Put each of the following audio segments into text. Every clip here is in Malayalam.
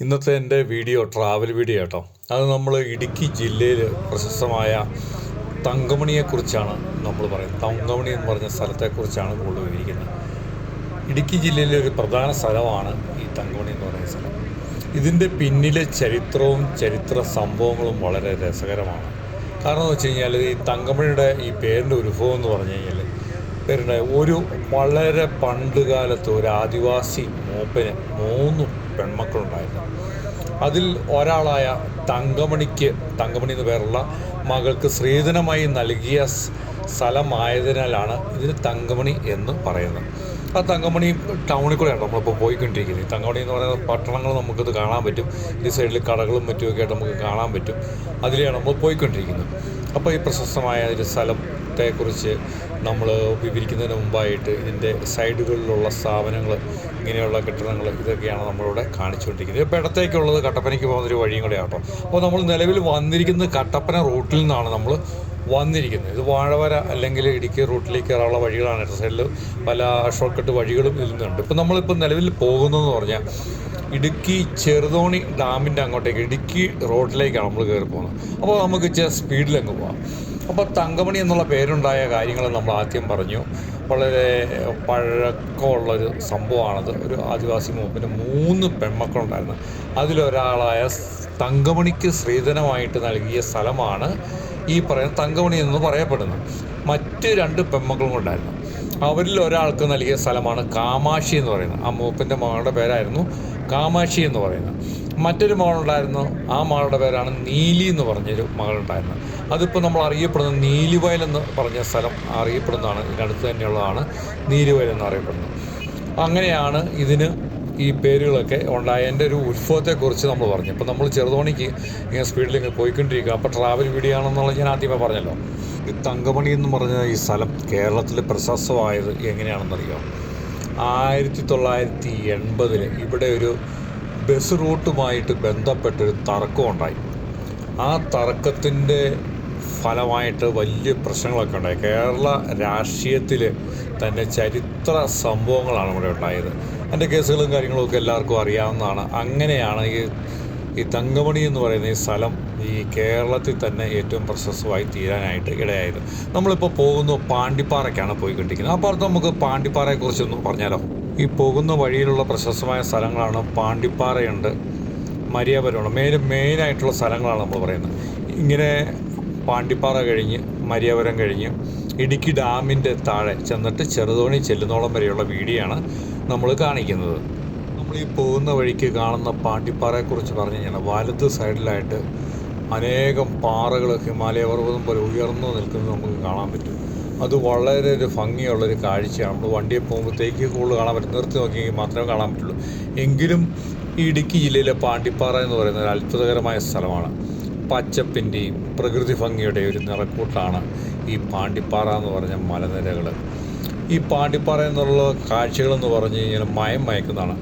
ഇന്നത്തെ എന്റെ വീഡിയോ ട്രാവൽ വീഡിയോ കേട്ടോ. അത് നമ്മൾ ഇടുക്കി ജില്ലയിൽ പ്രശസ്തമായ തങ്കമണിയെക്കുറിച്ചാണ് നമ്മൾ പറയുന്നത്. തങ്കമണി എന്ന് പറഞ്ഞ സ്ഥലത്തെക്കുറിച്ചാണ് കൂടുതൽ വിവരിക്കുന്നത്. ഇടുക്കി ജില്ലയിലെ ഒരു പ്രധാന സ്ഥലമാണ് ഈ തങ്കമണി എന്ന് പറയുന്ന സ്ഥലം. ഇതിന്റെ പിന്നിലെ ചരിത്രവും ചരിത്ര സംഭവങ്ങളും വളരെ രസകരമാണ്. കാരണം എന്ന് വെച്ച് കഴിഞ്ഞാൽ ഈ തങ്കമണിയുടെ ഈ പേരിന്റെ ഉത്ഭവം എന്ന് പറഞ്ഞു കഴിഞ്ഞാൽ പേരുടെ ഒരു വളരെ പണ്ട് കാലത്ത് ഒരു ആദിവാസി മൂപ്പന് മൂന്ന് പെൺമക്കളുണ്ടായിരുന്നു. അതിൽ ഒരാളായ തങ്കമണിക്ക് തങ്കമണി എന്ന് പേരുള്ള മകൾക്ക് സ്ത്രീധനമായി നൽകിയ സ്ഥലമായതിനാലാണ് ഇതിന് തങ്കമണി എന്ന് പറയുന്നത്. ആ തങ്കമണി ടൗണിൽ കൂടെയാണ് നമ്മളിപ്പോൾ പോയിക്കൊണ്ടിരിക്കുന്നത്? തങ്കമണി എന്ന് പറയുന്ന പട്ടണങ്ങൾ നമുക്കിത് കാണാൻ പറ്റും. ഈ സൈഡിൽ കടകളും മറ്റുമൊക്കെ ആയിട്ട് നമുക്ക് കാണാൻ പറ്റും. അതിലെയാണ് നമ്മൾ പോയിക്കൊണ്ടിരിക്കുന്നത്. അപ്പോൾ ഈ പ്രശസ്തമായ ഒരു സ്ഥലത്തെക്കുറിച്ച് നമ്മൾ വിവരിക്കുന്നതിന് മുമ്പായിട്ട് ഇതിന്റെ സൈഡുകളിലുള്ള സ്ഥാപനങ്ങൾ ഇങ്ങനെയുള്ള കെട്ടിടങ്ങൾ ഇതൊക്കെയാണ് നമ്മളിവിടെ കാണിച്ചുകൊണ്ടിരിക്കുന്നത്. ഇപ്പോൾ ഇടത്തേക്കുള്ളത് കട്ടപ്പനയ്ക്ക് പോകുന്നൊരു വഴിയും കൂടെ ആട്ടോ അപ്പോൾ നമ്മൾ നിലവിൽ വന്നിരിക്കുന്നത് കട്ടപ്പന റൂട്ടിൽ നിന്നാണ് നമ്മൾ വന്നിരിക്കുന്നത്. ഇത് വാഴവര അല്ലെങ്കിൽ ഇടുക്കി റൂട്ടിലേക്ക് കയറാനുള്ള വഴികളാണ്. ഇടത് സൈഡിൽ പല ഷോർട്ട് കട്ട് വഴികളും ഇതിൽ നിന്നുണ്ട് ഇപ്പോൾ നമ്മളിപ്പോൾ നിലവിൽ പോകുന്നതെന്ന് പറഞ്ഞാൽ ഇടുക്കി ചെറുതോണി ഡാമിന്റെ അങ്ങോട്ടേക്ക് ഇടുക്കി റോഡിലേക്കാണ് നമ്മൾ കയറി പോകുന്നത് അപ്പോൾ നമുക്ക് സ്പീഡിൽ അങ്ങ് പോകാം അപ്പോൾ തങ്കമണി എന്നുള്ള പേരുണ്ടായ കാര്യങ്ങൾ നമ്മൾ ആദ്യം പറഞ്ഞു. വളരെ പഴക്കമുള്ളൊരു സംഭവമാണത്. ഒരു ആദിവാസി മൂപ്പിന് മൂന്ന് പെൺമക്കളുണ്ടായിരുന്നു. അതിലൊരാളായ തങ്കമണിക്ക് സ്ത്രീധനമായിട്ട് നൽകിയ സ്ഥലമാണ് ഈ പറയുന്ന തങ്കമണി എന്ന് പറയപ്പെടുന്നത്. മറ്റ് രണ്ട് പെൺമക്കളും ഉണ്ടായിരുന്നു. അവരിൽ ഒരാൾക്ക് നൽകിയ സ്ഥലമാണ് കാമാക്ഷി എന്ന് പറയുന്നത്. ആ മൂപ്പന്റെ മകളുടെ പേരായിരുന്നു കാമാക്ഷി എന്ന് പറയുന്നത്. മറ്റൊരു മകളുണ്ടായിരുന്നു. ആ മകളുടെ പേരാണ് നീലി എന്ന് പറഞ്ഞൊരു മകളുണ്ടായിരുന്നു അതിപ്പോൾ നമ്മൾ അറിയപ്പെടുന്നത് നീലിവയൽ എന്ന് പറഞ്ഞ സ്ഥലം അറിയപ്പെടുന്നതാണ്. ഇതിനടുത്ത് തന്നെയുള്ളതാണ് നീലിവയൽ എന്ന് അറിയപ്പെടുന്നത്. അങ്ങനെയാണ് ഇതിന് ഈ പേരുകളൊക്കെ ഉണ്ടായ എന്റെ ഒരു ഉത്ഭവത്തെക്കുറിച്ച് നമ്മൾ പറഞ്ഞു. ഇപ്പോൾ നമ്മൾ ചെറുതോണിക്ക് ഇങ്ങനെ സ്പീഡിൽ ഇങ്ങനെ പോയിക്കൊണ്ടിരിക്കുക. അപ്പോൾ ട്രാവൽ വീഡിയോ ആണെന്നുള്ളത് ഞാൻ ആദ്യമേ പറഞ്ഞല്ലോ. ഈ തങ്കമണി എന്ന് പറഞ്ഞ ഈ സ്ഥലം കേരളത്തിൽ പ്രശസ്തമായത് എങ്ങനെയാണെന്നറിയാം? ആയിരത്തി തൊള്ളായിരത്തി എൺപതിൽ ഇവിടെ ഒരു ബസ് റൂട്ടുമായിട്ട് ബന്ധപ്പെട്ടൊരു തർക്കം ഉണ്ടായി. ആ തർക്കത്തിന്റെ ഫലമായിട്ട് വലിയ പ്രശ്നങ്ങളൊക്കെ ഉണ്ടായി. കേരള രാഷ്ട്രീയത്തിൽ തന്നെ ചരിത്ര സംഭവങ്ങളാണ് ഇവിടെ ഉണ്ടായത്. അതിന്റെ കേസുകളും കാര്യങ്ങളും ഒക്കെ എല്ലാവർക്കും അറിയാവുന്നതാണ്. അങ്ങനെയാണ് ഈ ഈ തങ്കമണി എന്ന് പറയുന്ന ഈ സ്ഥലം ഈ കേരളത്തിൽ തന്നെ ഏറ്റവും പ്രശസ്തമായി തീരാനായിട്ട് ഇടയായത്. നമ്മളിപ്പോൾ പോകുന്നു പാണ്ടിപ്പാറയ്ക്കാണ് പോയിക്കൊണ്ടിരിക്കുന്നത്. അപ്പോൾ അടുത്ത് നമുക്ക് പാണ്ടിപ്പാറയെക്കുറിച്ചൊന്ന് പറഞ്ഞാലോ? ഈ പോകുന്ന വഴിയിലുള്ള പ്രശസ്തമായ സ്ഥലങ്ങളാണ് പാണ്ടിപ്പാറയുണ്ട് മരിയാപുരമാണ്. മെയിൻ മെയിനായിട്ടുള്ള സ്ഥലങ്ങളാണ് നമ്മൾ പറയുന്നത്. ഇങ്ങനെ പാണ്ടിപ്പാറ കഴിഞ്ഞ് മരിയാപുരം കഴിഞ്ഞ് ഇടുക്കി ഡാമിന്റെ താഴെ ചെന്നിട്ട് ചെറുതോണി ചെല്ലുന്നോളം വരെയുള്ള ആണ് നമ്മൾ കാണിക്കുന്നത്. നമ്മൾ ഈ പോകുന്ന വഴിക്ക് കാണുന്ന പാണ്ടിപ്പാറയെക്കുറിച്ച് പറഞ്ഞു കഴിഞ്ഞാൽ വലത് സൈഡിലായിട്ട് അനേകം പാറകൾ ഹിമാലയ പർവതം പോലെ ഉയർന്നു നിൽക്കുന്നത് നമുക്ക് കാണാൻ പറ്റും. അത് വളരെ ഒരു ഭംഗിയുള്ളൊരു കാഴ്ചയാണ്. നമ്മൾ വണ്ടിയിൽ പോകുമ്പോഴത്തേക്ക് കൂടുതൽ കാണാൻ പറ്റും. നിർത്തി നോക്കിയെങ്കിൽ മാത്രമേ കാണാൻ പറ്റുള്ളൂ. എങ്കിലും ഈ ഇടുക്കി ജില്ലയിലെ പാണ്ടിപ്പാറ എന്ന് പറയുന്ന ഒരു അത്ഭുതകരമായ സ്ഥലമാണ്. പച്ചപ്പിന്റെയും പ്രകൃതി ഭംഗിയുടെയും ഒരു നിറക്കൂട്ടാണ് ഈ പാണ്ടിപ്പാറ എന്ന് പറഞ്ഞ മലനിരകൾ ഈ പാണ്ടിപ്പാറ എന്നുള്ള കാഴ്ചകളെന്ന് പറഞ്ഞു കഴിഞ്ഞാൽ മയം മയക്കുന്നതാണ്.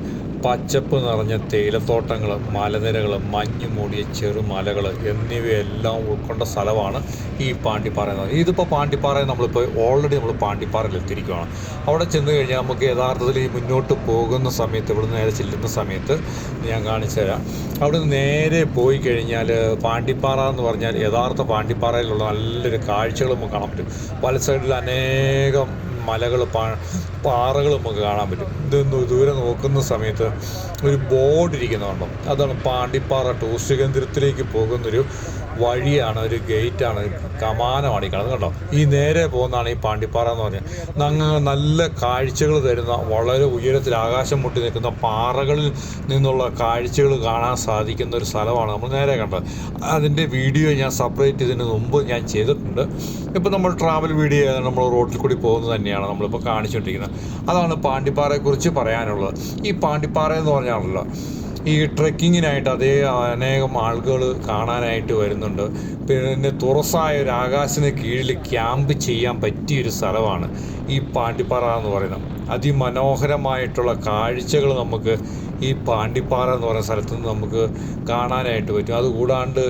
പച്ചപ്പ് നിറഞ്ഞ തേയിലത്തോട്ടങ്ങൾ മലനിരകൾ മഞ്ഞ് മൂടിയ ചെറുമലകൾ എന്നിവയെല്ലാം ഉൾക്കൊണ്ട സ്ഥലമാണ് ഈ പാണ്ടിപ്പാറ എന്ന് പറയുന്നത്. ഇതിപ്പോൾ പാണ്ടിപ്പാറ നമ്മളിപ്പോൾ ഓൾറെഡി നമ്മൾ പാണ്ടിപ്പാറയിൽ എത്തിയിരിക്കുകയാണ്. അവിടെ ചെന്ന് കഴിഞ്ഞാൽ നമുക്ക് യഥാർത്ഥത്തിൽ ഈ മുന്നോട്ട് പോകുന്ന സമയത്ത് ഇവിടെ നേരെ ചെല്ലുന്ന സമയത്ത് ഞാൻ കാണിച്ചു തരാം. അവിടെ നേരെ പോയി കഴിഞ്ഞാൽ പാണ്ടിപ്പാറ എന്ന് പറഞ്ഞാൽ യഥാർത്ഥ പാണ്ടിപ്പാറയിലുള്ള നല്ലൊരു കാഴ്ചകൾ നമുക്ക് കാണാൻ പറ്റും. പല സൈഡിൽ അനേകം മലകൾ പാറകൾ നമുക്ക് കാണാൻ പറ്റും. ഇതൊന്ന് ദൂരെ നോക്കുന്ന സമയത്ത് ഒരു ബോർഡ് ഇരിക്കുന്നുണ്ടോ അതാണ് പാണ്ടിപ്പാറ ടൂറിസ്റ്റ് കേന്ദ്രത്തിലേക്ക് പോകുന്നൊരു വഴിയാണ് ഒരു ഗേറ്റാണ് കമാനമാണ് ഈ കാണുന്നത് കണ്ടോ? ഈ നേരെ പോകുന്നതാണ് ഈ പാണ്ടിപ്പാറ എന്ന് പറഞ്ഞാൽ. നല്ല കാഴ്ചകൾ തരുന്ന വളരെ ഉയരത്തിൽ ആകാശം മുട്ടി നിൽക്കുന്ന പാറകളിൽ നിന്നുള്ള കാഴ്ചകൾ കാണാൻ സാധിക്കുന്ന ഒരു സ്ഥലമാണ് നമ്മൾ നേരെ കണ്ടത്. അതിന്റെ വീഡിയോ ഞാൻ സെപ്പറേറ്റ് ഇതിന് മുമ്പ് ഞാൻ ചെയ്തിട്ടുണ്ട്. ഇപ്പോൾ നമ്മൾ ട്രാവൽ വീഡിയോ നമ്മൾ റോഡിൽ കൂടി പോകുന്നത് തന്നെയാണ് നമ്മളിപ്പോൾ കാണിച്ചുകൊണ്ടിരിക്കുന്നത്. അതാണ് പാണ്ടിപ്പാറയെക്കുറിച്ച് പറയാനുള്ളത്. ഈ പാണ്ടിപ്പാറ എന്ന് പറഞ്ഞാണല്ലോ ഈ ട്രെക്കിങ്ങിനായിട്ട് അതേ അനേകം ആളുകൾ കാണാനായിട്ട് വരുന്നുണ്ട്. പിന്നെ തുറസായ ഒരു ആകാശത്തിന് കീഴിൽ ക്യാമ്പ് ചെയ്യാൻ പറ്റിയൊരു സ്ഥലമാണ് ഈ പാണ്ടിപ്പാറ എന്ന് പറയുന്നത്. അതിമനോഹരമായിട്ടുള്ള കാഴ്ചകൾ നമുക്ക് ഈ പാണ്ടിപ്പാറ എന്ന് പറയുന്ന സ്ഥലത്ത് നിന്ന് നമുക്ക് കാണാനായിട്ട് പറ്റും. അതുകൂടാണ്ട്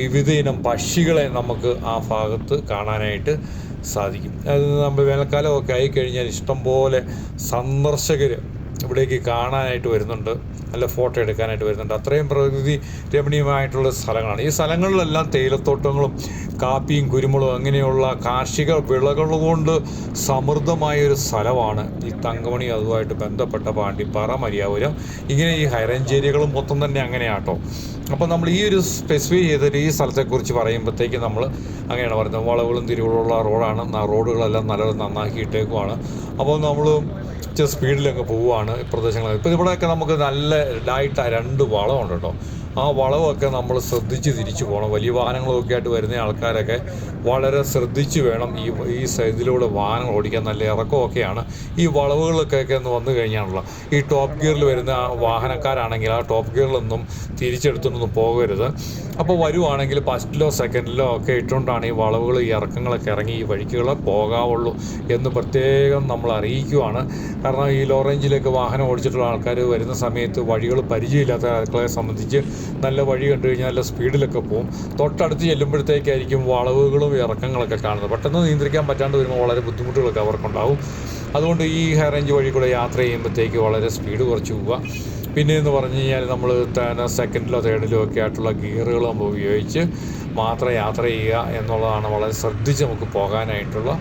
വിവിധ ഇനം പക്ഷികളെ നമുക്ക് ആ ഭാഗത്ത് കാണാനായിട്ട് സാധിക്കും. അത് നമ്മൾ വേനൽക്കാലമൊക്കെ ആയിക്കഴിഞ്ഞാൽ ഇഷ്ടംപോലെ സന്ദർശകർ ഇവിടേക്ക് കാണാനായിട്ട് വരുന്നുണ്ട്. നല്ല ഫോട്ടോ എടുക്കാനായിട്ട് വരുന്നുണ്ട്. അത്രയും പ്രകൃതി രമണീയമായിട്ടുള്ള സ്ഥലങ്ങളാണ്. ഈ സ്ഥലങ്ങളിലെല്ലാം തേയിലത്തോട്ടങ്ങളും കാപ്പിയും കുരുമുളകും അങ്ങനെയുള്ള കാർഷിക വിളകൾ കൊണ്ട് സമൃദ്ധമായ ഒരു സ്ഥലമാണ് ഈ തങ്കമണി. അതുമായിട്ട് ബന്ധപ്പെട്ട പാണ്ടിപ്പാറ മരിയാപുരം. ഇങ്ങനെ ഈ ഹൈറേഞ്ച് മൊത്തം തന്നെ അങ്ങനെയാട്ടോ. അപ്പോൾ നമ്മൾ ഈ ഒരു സ്പെസിഫൈ ചെയ്തിട്ട് ഈ സ്ഥലത്തെക്കുറിച്ച് പറയുമ്പോഴത്തേക്ക് നമ്മൾ അങ്ങനെയാണ് പറയുന്നത്. വളവുകളും തിരിവുകളുള്ള റോഡാണ്. റോഡുകളെല്ലാം നല്ല നന്നാക്കി ഇട്ടേക്കുവാണ് അപ്പോൾ നമ്മൾ സ്പീഡിലൊക്കെ പോവുകയാണ് ഈ പ്രദേശങ്ങളിൽ ഇപ്പോൾ ഇവിടെയൊക്കെ നമുക്ക് നല്ല ഇതായിട്ട് രണ്ട് വളമുണ്ട് കേട്ടോ. ആ വളവൊക്കെ നമ്മൾ ശ്രദ്ധിച്ച് തിരിച്ചു പോകണം വലിയ വാഹനങ്ങളൊക്കെ ആയിട്ട് വരുന്ന ആൾക്കാരൊക്കെ വളരെ ശ്രദ്ധിച്ച് വേണം ഈ ഈ സൈഡിലൂടെ വാഹനങ്ങൾ ഓടിക്കാൻ. നല്ല ഇറക്കമൊക്കെയാണ് ഈ വളവുകളൊക്കെ ഒന്ന് വന്നു കഴിഞ്ഞാണല്ലോ ഈ ടോപ്പ് ഗിയറിൽ വരുന്ന വാഹനക്കാരാണെങ്കിൽ ആ ടോപ്പ് ഗിയറിലൊന്നും തിരിച്ചെടുത്തൊന്നും പോകരുത്. അപ്പോൾ വരുവാണെങ്കിൽ ഫസ്റ്റിലോ സെക്കൻഡിലോ ഒക്കെ ഇട്ടുകൊണ്ടാണ് ഈ വളവുകൾ ഈ ഇറക്കങ്ങളൊക്കെ ഇറങ്ങി ഈ വഴിക്കുകളെ പോകാവുള്ളൂ എന്ന് പ്രത്യേകം നമ്മൾ അറിയിക്കുവാണ്. കാരണം ഈ ലോ റേഞ്ചിലേക്ക് വാഹനം ഓടിച്ചിട്ടുള്ള ആൾക്കാർ വരുന്ന സമയത്ത് വഴികൾ പരിചയമില്ലാത്ത ആൾക്കാരെ സംബന്ധിച്ച് നല്ല വഴി കണ്ടു കഴിഞ്ഞാൽ നല്ല സ്പീഡിലൊക്കെ പോകും തൊട്ടടുത്ത് ചെല്ലുമ്പോഴത്തേക്കായിരിക്കും വളവുകളും ഇറക്കങ്ങളൊക്കെ കാണുന്നത്. പെട്ടെന്ന് നിയന്ത്രിക്കാൻ പറ്റാണ്ട് വരുമ്പോൾ വളരെ ബുദ്ധിമുട്ടുകളൊക്കെ അവർക്കുണ്ടാവും. അതുകൊണ്ട് ഈ ഹൈ റേഞ്ച് വഴി കൂടെ യാത്ര ചെയ്യുമ്പോഴത്തേക്ക് വളരെ സ്പീഡ് കുറച്ച് പോവുക. പിന്നെ എന്ന് പറഞ്ഞു കഴിഞ്ഞാൽ നമ്മൾ തന്നെ സെക്കൻഡിലോ തേർഡിലോ ഒക്കെ ആയിട്ടുള്ള ഗിയറുകൾ നമ്മൾ ഉപയോഗിച്ച് മാത്രം യാത്ര ചെയ്യുക എന്നുള്ളതാണ് വളരെ ശ്രദ്ധിച്ച് നമുക്ക് പോകാനായിട്ടുള്ള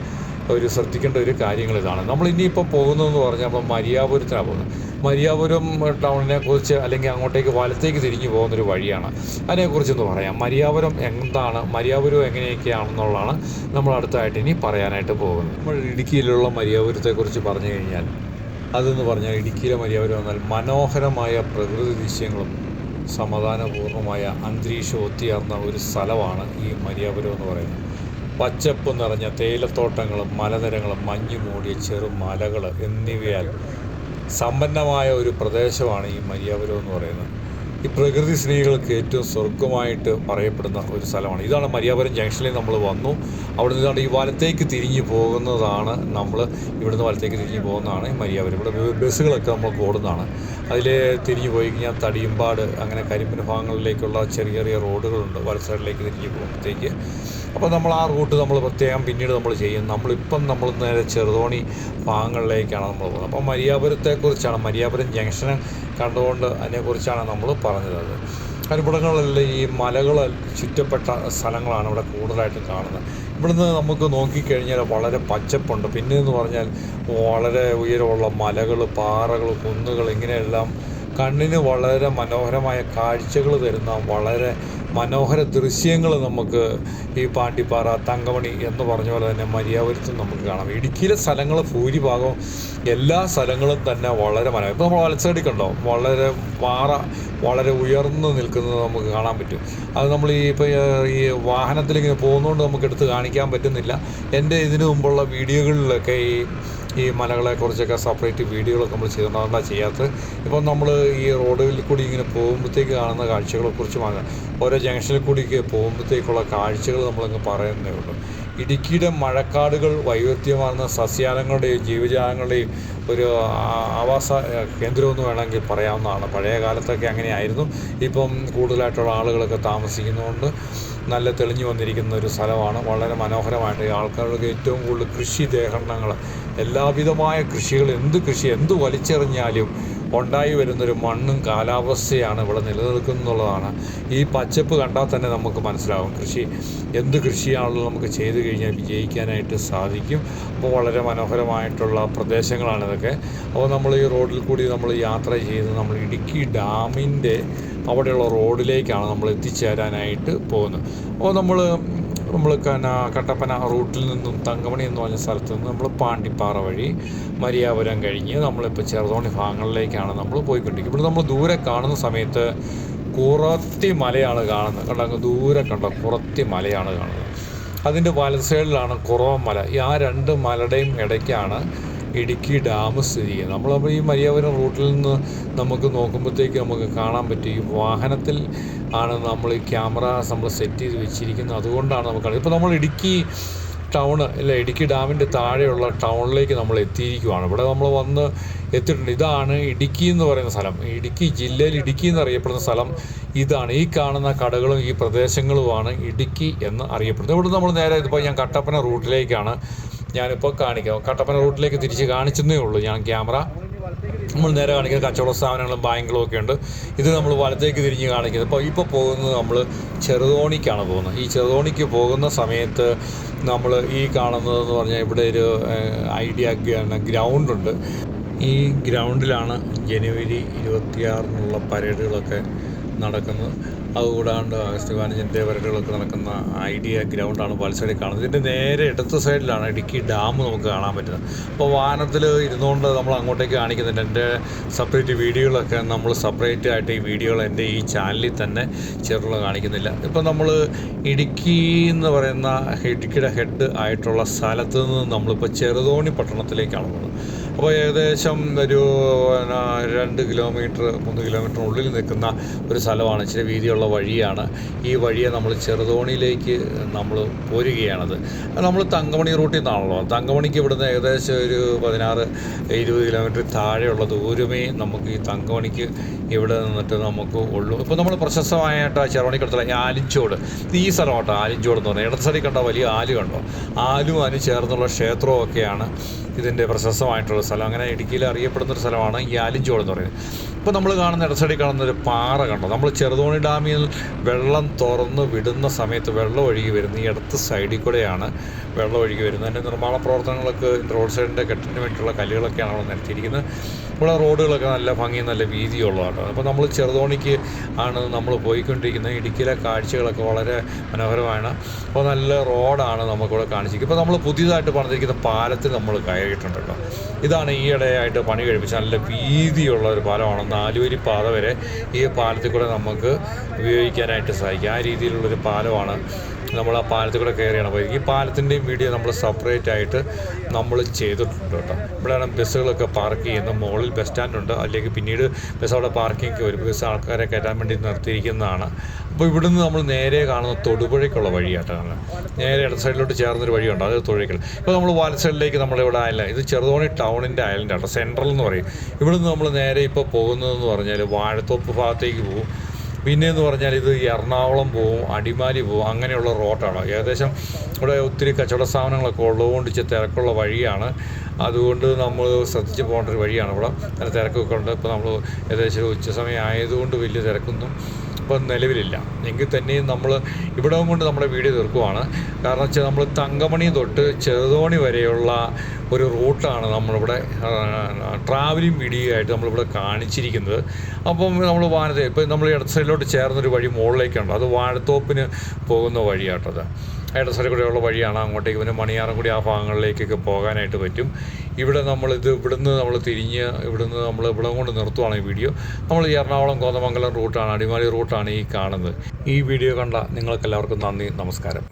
ഒരു ശ്രദ്ധിക്കേണ്ട ഒരു കാര്യങ്ങൾ ഇതാണ്. നമ്മൾ ഇനിയിപ്പോൾ പോകുന്നതെന്ന് പറഞ്ഞാൽ അപ്പം മരിയാപുരത്തിനാണ് പോകുന്നത് മരിയാപുരം ടൗണിനെ കുറിച്ച് അല്ലെങ്കിൽ അങ്ങോട്ടേക്ക് വലത്തേക്ക് തിരിഞ്ഞു പോകുന്നൊരു വഴിയാണ്. അതിനെക്കുറിച്ചൊന്ന് പറയാം. മരിയാപുരം എന്താണ്? മരിയാപുരം എങ്ങനെയൊക്കെയാണെന്നുള്ളതാണ് നമ്മൾ അടുത്തായിട്ട് ഇനി പറയാനായിട്ട് പോകുന്നത്. നമ്മൾ ഇടുക്കിയിലുള്ള മരിയാപുരത്തെക്കുറിച്ച് പറഞ്ഞു കഴിഞ്ഞാൽ അതെന്ന് പറഞ്ഞാൽ ഇടുക്കിയിലെ മരിയാപുരം എന്നാൽ മനോഹരമായ പ്രകൃതി ദൃശ്യങ്ങളും സമാധാനപൂർണമായ അന്തരീക്ഷം ഒത്തിയാർന്ന ഒരു സ്ഥലമാണ് ഈ മരിയാപുരം എന്ന് പറയുന്നത്. പച്ചപ്പ് നിറഞ്ഞ തേയിലത്തോട്ടങ്ങളും മലനിരകളും മഞ്ഞു മൂടിയ ചെറുമലകൾ എന്നിവയാൽ സമ്പന്നമായ ഒരു പ്രദേശമാണ് ഈ മരിയാപുരം എന്ന് പറയുന്നത്. ഈ പ്രകൃതി സ്നേഹികൾക്ക് ഏറ്റവും സ്വർഗമായിട്ട് പറയപ്പെടുന്ന ഒരു സ്ഥലമാണ്. ഇതാണ് മരിയാപുരം ജംഗ്ഷനിൽ നമ്മൾ വന്നു. അവിടെ നിന്നാണ് ഈ വലത്തേക്ക് തിരിഞ്ഞു പോകുന്നതാണ് നമ്മൾ ഇവിടുന്ന് വലത്തേക്ക് തിരിഞ്ഞു പോകുന്നതാണ് മരിയാപുരം. ഇവിടെ ബസ്സുകളൊക്കെ നമുക്ക് ഓടുന്നതാണ്. അതിൽ തിരിഞ്ഞു പോയി കഴിഞ്ഞാൽ തടിയമ്പാട് അങ്ങനെ കരിമ്പിന് ഭാഗങ്ങളിലേക്കുള്ള ചെറിയ ചെറിയ റോഡുകളുണ്ട്. വല സൈഡിലേക്ക് തിരിഞ്ഞു പോകുമ്പോഴത്തേക്ക്. അപ്പോൾ നമ്മൾ ആ റൂട്ട് നമ്മൾ പ്രത്യേകം പിന്നീട് നമ്മൾ ചെയ്യും. നമ്മളിപ്പം നമ്മൾ നേരെ ചെറുതോണി ഭാഗങ്ങളിലേക്കാണ് നമ്മൾ പോകുന്നത്. അപ്പോൾ മരിയാപുരത്തെക്കുറിച്ചാണ് മരിയാപുരം ജംഗ്ഷൻ കണ്ടുകൊണ്ട് അതിനെക്കുറിച്ചാണ് നമ്മൾ അത് കരിപ്പടങ്ങളിലെ ഈ മലകൾ ചുറ്റപ്പെട്ട സ്ഥലങ്ങളാണ് ഇവിടെ കൂടുതലായിട്ട് കാണുന്നത്. ഇവിടുന്ന് നമുക്ക് നോക്കിക്കഴിഞ്ഞാൽ വളരെ പച്ചപ്പുണ്ട്. പിന്നെ എന്ന് പറഞ്ഞാൽ വളരെ ഉയരമുള്ള മലകൾ പാറകൾ കുന്നുകൾ ഇങ്ങനെയെല്ലാം കണ്ണിന് വളരെ മനോഹരമായ കാഴ്ചകൾ തരുന്ന വളരെ മനോഹര ദൃശ്യങ്ങൾ നമുക്ക് ഈ പാണ്ടിപ്പാറ തങ്കമണി എന്ന് പറഞ്ഞ പോലെ തന്നെ മര്യാപുരത്തും നമുക്ക് കാണാം. ഇടുക്കിയിലെ സ്ഥലങ്ങൾ ഭൂരിഭാഗവും എല്ലാ സ്ഥലങ്ങളും തന്നെ വളരെ മനോഹരം. ഇപ്പോൾ നമ്മൾ വലച്ചടി കണ്ടോ? വളരെ പാറ വളരെ ഉയർന്നു നിൽക്കുന്നത് നമുക്ക് കാണാൻ പറ്റും. അത് നമ്മൾ ഈ ഇപ്പോൾ ഈ വാഹനത്തിലിങ്ങനെ പോകുന്നതുകൊണ്ട് നമുക്ക് എടുത്ത് കാണിക്കാൻ പറ്റുന്നില്ല. എന്റെ ഇതിനു മുമ്പുള്ള വീഡിയോകളിലൊക്കെ ഈ ഈ മലകളെക്കുറിച്ചൊക്കെ സെപ്പറേറ്റ് വീഡിയോകളൊക്കെ നമ്മൾ ചെയ്തിട്ടുണ്ട് അതെന്താ ചെയ്യാത്തത്. ഇപ്പം നമ്മൾ ഈ റോഡിൽ കൂടി ഇങ്ങനെ പോകുമ്പോഴത്തേക്ക് കാണുന്ന കാഴ്ചകളെക്കുറിച്ച് മാത്രം. ഓരോ ജംഗ്ഷനിൽ കൂടിയൊക്കെ പോകുമ്പോഴത്തേക്കുള്ള കാഴ്ചകൾ നമ്മളങ്ങ് പറയുന്നേ ഉള്ളൂ. ഇടുക്കിയുടെ മഴക്കാടുകൾ വൈവിധ്യമാർന്ന സസ്യാലങ്ങളുടെയും ജീവജാലങ്ങളുടെയും ഒരു ആവാസ കേന്ദ്രമെന്ന് വേണമെങ്കിൽ പറയാവുന്നതാണ്. പഴയ കാലത്തൊക്കെ അങ്ങനെയായിരുന്നു. ഇപ്പം കൂടുതലായിട്ടുള്ള ആളുകളൊക്കെ താമസിക്കുന്നതുകൊണ്ട് നല്ല തെളിഞ്ഞു വന്നിരിക്കുന്ന ഒരു സ്ഥലമാണ്. വളരെ മനോഹരമായിട്ട് ഈ ആൾക്കാർക്ക് ഏറ്റവും കൂടുതൽ കൃഷി ദേഹരണങ്ങൾ എല്ലാവിധമായ കൃഷികൾ എന്ത് കൃഷി എന്ത് വലിച്ചെറിഞ്ഞാലും ഉണ്ടായി വരുന്നൊരു മണ്ണും കാലാവസ്ഥയാണ് ഇവിടെ നിലനിൽക്കുന്നുള്ളതാണ് ഈ പച്ചപ്പ് കണ്ടാൽ തന്നെ നമുക്ക് മനസ്സിലാവും കൃഷി എന്ത് കൃഷിയാണല്ലോ നമുക്ക് ചെയ്തു കഴിഞ്ഞാൽ വിജയിക്കാനായിട്ട് സാധിക്കും. അപ്പോൾ വളരെ മനോഹരമായിട്ടുള്ള പ്രദേശങ്ങളാണ് ഇതൊക്കെ. അപ്പോൾ നമ്മൾ ഈ റോഡിൽ കൂടി നമ്മൾ യാത്ര ചെയ്ത് നമ്മൾ ഇടുക്കി ഡാമിന്റെ അവിടെയുള്ള റോഡിലേക്കാണ് നമ്മൾ എത്തിച്ചേരാനായിട്ട് പോകുന്നത്. അപ്പോൾ നമ്മൾ നമ്മൾ കട്ടപ്പന റൂട്ടിൽ നിന്നും തങ്കമണി എന്ന് പറഞ്ഞ സ്ഥലത്ത് നിന്ന് നമ്മൾ പാണ്ടിപ്പാറ വഴി മരിയാപുരം കഴിഞ്ഞ് നമ്മളിപ്പോൾ ചെറുതോണി ഭാഗങ്ങളിലേക്കാണ് നമ്മൾ പോയിക്കൊണ്ടിരിക്കുന്നത്. ഇവിടെ നമ്മൾ ദൂരെ കാണുന്ന സമയത്ത് കുറത്തി മലയാണ് കാണുന്നത്. കണ്ടോ ദൂരെ കണ്ടോ കുറത്തി മലയാണ് കാണുന്നത്. അതിന്റെ വലത് സൈഡിലാണ് കുറവൻ മല. ഈ ആ രണ്ട് മലയുടെയും ഇടയ്ക്കാണ് ഇടുക്കി ഡാം സ്ഥിതി ചെയ്യുന്നത് നമ്മളപ്പോൾ ഈ മരിയാപുരം റൂട്ടിൽ നിന്ന് നമുക്ക് നോക്കുമ്പോഴത്തേക്ക് നമുക്ക് കാണാൻ പറ്റും ഈ വാഹനത്തിൽ ആണ് നമ്മൾ ഈ ക്യാമറ നമ്മൾ സെറ്റ് ചെയ്ത് വെച്ചിരിക്കുന്നത്. അതുകൊണ്ടാണ് നമുക്ക് ഇപ്പോൾ നമ്മൾ ഇടുക്കി ടൗണ് അല്ല ഇടുക്കി ഡാമിന്റെ താഴെയുള്ള ടൗണിലേക്ക് നമ്മൾ എത്തിയിരിക്കുവാണ്. ഇവിടെ നമ്മൾ വന്ന് എത്തിയിട്ടുണ്ട്. ഇതാണ് ഇടുക്കി എന്ന് പറയുന്ന സ്ഥലം. ഇടുക്കി ജില്ലയിൽ ഇടുക്കി എന്ന് അറിയപ്പെടുന്ന സ്ഥലം ഇതാണ്. ഈ കാണുന്ന കടകളും ഈ പ്രദേശങ്ങളുമാണ് ഇടുക്കി എന്ന് അറിയപ്പെടുന്നത്. ഇവിടെ നമ്മൾ നേരെ ഇതിപ്പോൾ ഞാൻ കട്ടപ്പന റൂട്ടിലേക്കാണ് ഞാനിപ്പോൾ കാണിക്കാം. കട്ടപ്പന റൂട്ടിലേക്ക് തിരിച്ച് കാണിച്ചെന്നേ ഉള്ളൂ ഞാൻ ക്യാമറ. നമ്മൾ നേരെ കാണിക്കുന്ന കച്ചവട സ്ഥാപനങ്ങളും ബാങ്കുകളും ഒക്കെ ഉണ്ട്. ഇത് നമ്മൾ വലത്തേക്ക് തിരിഞ്ഞ് കാണിക്കുന്നത്. ഇപ്പോൾ ഇപ്പോൾ പോകുന്നത് നമ്മൾ ചെറുതോണിക്കാണ് പോകുന്നത്. ഈ ചെറുതോണിക്ക് പോകുന്ന സമയത്ത് നമ്മൾ ഈ കാണുന്നതെന്ന് പറഞ്ഞാൽ ഇവിടെ ഒരു ഐഡിയ ഗ്രൗണ്ടുണ്ട് ഈ ഗ്രൗണ്ടിലാണ് ജനുവരി ഇരുപത്തിയാറിനുള്ള പരേഡുകളൊക്കെ നടക്കുന്നത്. അതുകൂടാണ്ട് ആഗസ്റ്റ് പതിനഞ്ചിന്റെ പരേഡുകളൊക്കെ നടക്കുന്ന ഐഡിയ ഗ്രൗണ്ടാണ് വലസൈഡിൽ കാണുന്നത്. ഇതിന്റെ നേരെ ഇടത്ത് സൈഡിലാണ് ഇടുക്കി ഡാം നമുക്ക് കാണാൻ പറ്റുന്നത്. അപ്പോൾ വാഹനത്തിൽ ഇരുന്നുകൊണ്ട് നമ്മൾ അങ്ങോട്ടേക്ക് കാണിക്കുന്നുണ്ട്. എന്റെ സെപ്പറേറ്റ് വീഡിയോകളൊക്കെ നമ്മൾ സെപ്പറേറ്റ് ആയിട്ട് ഈ വീഡിയോകൾ എന്റെ ഈ ചാനലിൽ തന്നെ ചേർന്നുള്ള കാണിക്കുന്നില്ല. ഇപ്പം നമ്മൾ ഇടുക്കി എന്ന് പറയുന്ന ഇടുക്കിയുടെ ഹെഡ് ആയിട്ടുള്ള സ്ഥലത്ത് നിന്ന് നമ്മളിപ്പോൾ ചെറുതോണി പട്ടണത്തിലേക്കാണ് പോകുന്നത് അപ്പോൾ ഏകദേശം ഒരു രണ്ട് കിലോമീറ്റർ മൂന്ന് കിലോമീറ്ററിനുള്ളിൽ നിൽക്കുന്ന ഒരു സ്ഥലമാണ്. ഇച്ചിരി വീതിയുള്ള വഴിയാണ്. ഈ വഴിയെ നമ്മൾ ചെറുതോണിയിലേക്ക് നമ്മൾ പോരുകയാണത്. നമ്മൾ തങ്കമണി റൂട്ടിൽ നിന്നാണല്ലോ. തങ്കമണിക്ക് ഇവിടുന്ന് ഏകദേശം ഒരു പതിനാറ് ഇരുപത് കിലോമീറ്റർ താഴെയുള്ള ദൂരമേ നമുക്ക് ഈ തങ്കമണിക്ക് ഇവിടെ നിന്നിട്ട് നമുക്ക് ഉള്ളൂ. ഇപ്പോൾ നമ്മൾ പ്രശസ്തമായിട്ട് ചെറുമണിക്കടുത്തുള്ള ഈ ആലിഞ്ചോട് ഈസറോട്ട ആലിഞ്ചോട് എന്ന് പറഞ്ഞാൽ ഇടത്തടി കണ്ട വലിയ ആലു കണ്ടോ? ആലും അതിന് ചേർന്നുള്ള ക്ഷേത്രവും ഒക്കെയാണ് ഇതിന്റെ പ്രശസ്തമായിട്ടുള്ള സ്ഥലം. അങ്ങനെ ഇടുക്കിയിൽ അറിയപ്പെടുന്ന ഒരു സ്ഥലമാണ് ഈ ആലിഞ്ചോട് എന്ന് പറയുന്നത്. ഇപ്പോൾ നമ്മൾ കാണുന്ന ഇടത്തടി കാണുന്ന ഒരു പാറ കണ്ടോ? നമ്മൾ ചെറുതോണി ഡാമിൽ വെള്ളം തുറന്ന് വിടുന്ന സമയത്ത് വെള്ളം ഒഴുകി വരുന്ന ഈ ഇടത്ത് സൈഡിൽ കൂടെയാണ് വെള്ളം ഒഴുകി വരുന്നത്. അതിന്റെ നിർമ്മാണ പ്രവർത്തനങ്ങളൊക്കെ റോഡ് സൈഡിന്റെ കെട്ടിന് വേണ്ടിയിട്ടുള്ള കല്ലുകളൊക്കെയാണ് അവിടെ നിരത്തിയിരിക്കുന്നത്. ഇവിടെ റോഡുകളൊക്കെ നല്ല ഭംഗി നല്ല വീതിയുള്ളതാണ്. അപ്പോൾ നമ്മൾ ചെറുതോണിക്ക് ആണ് നമ്മൾ പോയിക്കൊണ്ടിരിക്കുന്നത്. ഇടുക്കിയിലെ കാഴ്ചകളൊക്കെ വളരെ മനോഹരമാണ്. അപ്പോൾ നല്ല റോഡാണ് നമുക്കിവിടെ കാണിച്ചിരിക്കുന്നത്. ഇപ്പോൾ നമ്മൾ പുതിയതായിട്ട് പണിതിരിക്കുന്ന പാലത്തിൽ നമ്മൾ കയറിയിട്ടുണ്ട് കേട്ടോ ഇതാണ് ഈയിടെയായിട്ട് പണി കഴിപ്പിച്ച നല്ല വീതിയുള്ള ഒരു പാലമാണ്. നാലുവരി പാത വരെ ഈ പാലത്തിൽ കൂടെ നമുക്ക് ഉപയോഗിക്കാനായിട്ട് സാധിക്കും ആ രീതിയിലുള്ളൊരു പാലമാണ് നമ്മൾ ആ പാലത്തിൽ കൂടെ കയറിയാണ് പോയി ഈ പാലത്തിന്റെയും വീഡിയോ നമ്മൾ സെപ്പറേറ്റ് ആയിട്ട് നമ്മൾ ചെയ്തിട്ടുണ്ട് കേട്ടോ. ഇവിടെയാണ് ബസ്സുകളൊക്കെ പാർക്ക് ചെയ്യുന്നത്. മുകളിൽ ബസ് സ്റ്റാൻഡുണ്ട് അല്ലെങ്കിൽ പിന്നീട് ബസ് അവിടെ പാർക്കിംഗ് വരും. ബസ് ആൾക്കാരെ കയറ്റാൻ വേണ്ടി നിർത്തിയിരിക്കുന്നതാണ്. അപ്പോൾ ഇവിടുന്ന് നമ്മൾ നേരെ കാണുന്ന തൊടുപുഴയ്ക്കുള്ള വഴിയായിട്ടാണ്. നേരെ ഇട സൈഡിലോട്ട് ചേർന്നൊരു വഴിയുണ്ട്. അത് തൊഴിക്കൽ ഇപ്പോൾ നമ്മൾ സൈഡിലേക്ക് നമ്മളിവിടെ അയല ഇത് ചെറുതോണി ടൗണിന്റെ അയലിന്റെ ആട്ടോ സെൻട്രൽ എന്ന് പറയും. ഇവിടുന്ന് നമ്മൾ നേരെ ഇപ്പോൾ പോകുന്നതെന്ന് പറഞ്ഞാൽ വാഴത്തോപ്പ് ഭാഗത്തേക്ക് പോകും. പിന്നെ എന്ന് പറഞ്ഞാൽ ഇത് എറണാകുളം പോവും അടിമാലി പോവും അങ്ങനെയുള്ള റോട്ടാണ്. ഏകദേശം ഇവിടെ ഒത്തിരി കച്ചവട സ്ഥാപനങ്ങളൊക്കെ ഉള്ളതുകൊണ്ട് ഇച്ചിരി തിരക്കുള്ള വഴിയാണ്. അതുകൊണ്ട് നമ്മൾ ശ്രദ്ധിച്ച് പോകേണ്ട ഒരു വഴിയാണ് ഇവിടെ. നല്ല തിരക്കൊക്കെ ഉണ്ട്. ഇപ്പോൾ നമ്മൾ ഏകദേശം ഉച്ച സമയം ആയതുകൊണ്ട് വലിയ തിരക്കൊന്നും ഇപ്പം നിലവിലില്ല. എങ്കിൽ തന്നെയും നമ്മൾ ഇവിടെ കൊണ്ട് നമ്മുടെ വീഡിയോ തീർക്കുവാണ്. കാരണം വെച്ചാൽ നമ്മൾ തങ്കമണി തൊട്ട് ചെറുതോണി വരെയുള്ള ഒരു റൂട്ടാണ് നമ്മളിവിടെ ട്രാവലിംഗ് വീഡിയോ ആയിട്ട് നമ്മളിവിടെ കാണിച്ചിരിക്കുന്നത്. അപ്പം നമ്മൾ വാനത്തെ ഇപ്പം നമ്മൾ ഇടത് സൈഡിലോട്ട് ചേർന്നൊരു വഴി മുകളിലേക്കുണ്ട് അത് വാഴത്തോപ്പിന് പോകുന്ന വഴിയാട്ടത് ഇടത് സൈഡിൽ കൂടെയുള്ള വഴിയാണ് അങ്ങോട്ടേക്ക്. പിന്നെ മണിയാറൻകുടി ആ ഭാഗങ്ങളിലേക്കൊക്കെ പോകാനായിട്ട് പറ്റും. ഇവിടെ നമ്മളിത് ഇവിടുന്ന് നമ്മൾ തിരിഞ്ഞ് ഇവിടുന്ന് നമ്മൾ ഇവിടെ കൊണ്ട് നിർത്തുവാണ് ഈ വീഡിയോ. നമ്മൾ എറണാകുളം കോതമംഗലം റൂട്ടാണ് അടിമാലി റൂട്ടാണ് ഈ കാണുന്നത്. ഈ വീഡിയോ കണ്ട നിങ്ങൾക്കെല്ലാവർക്കും നന്ദി നമസ്കാരം.